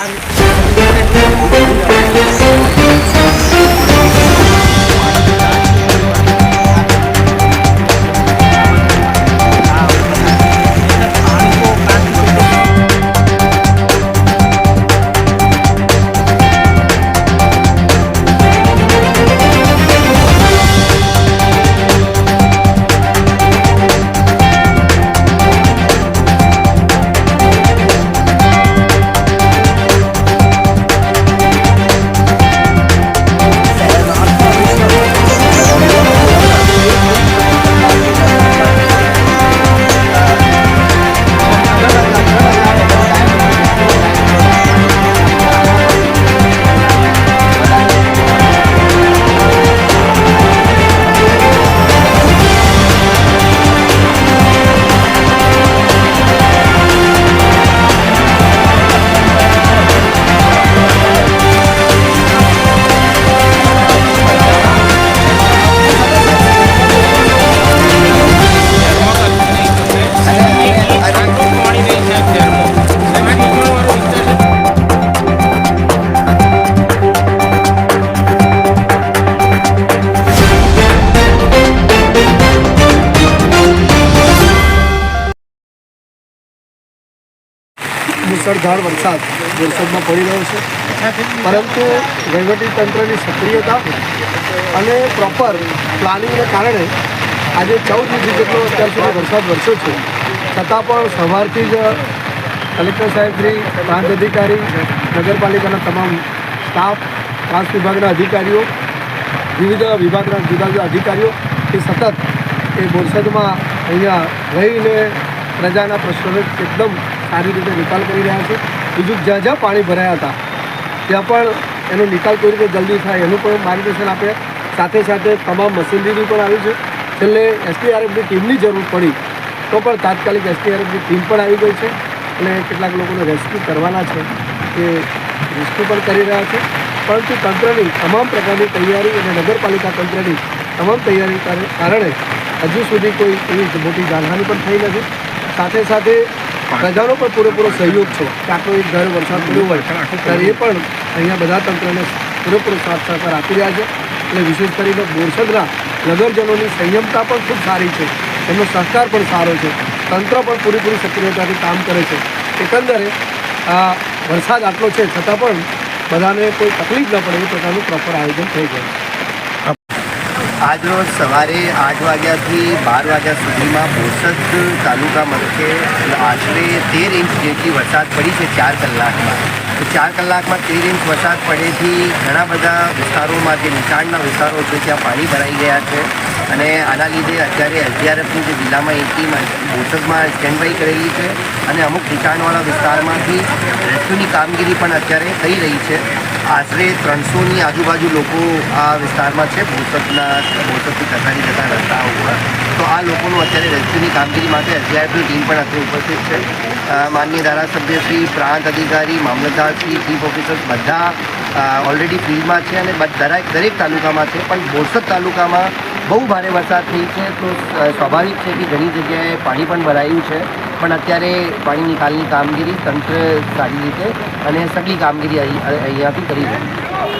anh મુસળધાર વરસાદ વરસાદમાં પડી રહ્યો છે. પરંતુ વહીવટીતંત્રની સક્રિયતા અને પ્રોપર પ્લાનિંગને કારણે આજે ચૌદ ઇંચ જેટલો અત્યાર સુધી વરસાદ વરસ્યો છે. છતાં પણ સવારથી જ કલેક્ટર સાહેબશ્રી, પ્રાંત અધિકારી, નગરપાલિકાના તમામ સ્ટાફ ટ્રાન્સ વિભાગના અધિકારીઓ, વિવિધ વિભાગના જુદા જુદા અધિકારીઓ એ સતત એ વરસાદમાં અહીંયા રહીને પ્રજાના પ્રશ્નોને એકદમ સારી રીતે નિકાલ કરી રહ્યા છે. બીજું જ્યાં જ્યાં પાણી ભરાયા હતા, ત્યાં પણ એનો નિકાલ કેવી રીતે જલ્દી થાય એનું પણ માર્ગદર્શન આપે. સાથે સાથે તમામ મશીનરી પણ આવી છે. છેલ્લે એસડીઆરએફની ટીમની જરૂર પડી તો પણ તાત્કાલિક એસડીઆરએફની ટીમ પણ આવી ગઈ છે અને કેટલાક લોકોને રેસ્ક્યુ કરવાના છે તે રેસ્ક્યુ પણ કરી રહ્યા છે. પરંતુ તંત્રની તમામ પ્રકારની તૈયારી અને નગરપાલિકા તંત્રની તમામ તૈયારી કારણે હજુ સુધી કોઈ એવી મોટી જાનહાની પણ થઈ નથી. સાથે સાથે પ્રજાનો પણ પૂરેપૂરો સહયોગ છે. કે આટલો એક ઘર વરસાદ પડ્યો હોય ત્યારે એ પણ અહીંયા બધા તંત્રને પૂરેપૂરો સાથ સહકાર આપી રહ્યા છે. એટલે વિશેષ કરીને બોરસદના નગરજનોની સંયમતા પણ ખૂબ સારી છે. એમનો સહકાર પણ સારો છે. તંત્ર પણ પૂરેપૂરી સક્રિયતાથી કામ કરે છે. એકંદરે આ વરસાદ આટલો છે છતાં પણ બધાને કોઈ તકલીફ ન પડે એ પ્રકારનું પ્રોપર આયોજન થઈ ગયું. આજરોજ સવારે આઠ વાગ્યાથી બાર વાગ્યા સુધીમાં બોરસદ તાલુકા મથકે આશરે તેર ઇંચ જેટલી વરસાદ પડી છે ચાર કલાકમાં. તો ચાર કલાકમાં તેર ઇંચ વરસાદ પડેથી ઘણા બધા વિસ્તારોમાં જે નીચાણના વિસ્તારો છે, ત્યાં પાણી ભરાઈ ગયા છે. અને આના લીધે અત્યારે એસડીઆરએફની જે જિલ્લામાં એક ટીમ બોરસદમાં સ્ટેન્ડ કરેલી છે. અને અમુક નીચાણવાળા વિસ્તારમાંથી રેસ્ક્યુની કામગીરી પણ અત્યારે થઈ રહી છે. આશરે ત્રણસોની આજુબાજુ લોકો આ વિસ્તારમાં છે બોરસદના બોરસદથી કસારી જતા રસ્તા ઉપર. તો આ લોકોનું અત્યારે રેસ્ક્યુની કામગીરી માટે એસડીઆરએફની ટીમ પણ અત્યારે ઉપસ્થિત છે. માનનીય ધારાસભ્ય શ્રી પ્રાંત અધિકારી, મામલતદાર શ્રી, ચીફ ઓફિસર્સ બધા ઓલરેડી ફિલ્ડમાં છે અને દરેક દરેક તાલુકામાં છે, પણ બોરસદ તાલુકામાં બહુ ભારે વરસાદ થઈ છે. તો સ્વાભાવિક છે કે ઘણી જગ્યાએ પાણી પણ ભરાયું છે. પણ અત્યારે પાણી નિકાલની કામગીરી તંત્ર સારી રીતે અને સગલી કામગીરી અહીં અહીંયાથી કરી રહ્યું છે.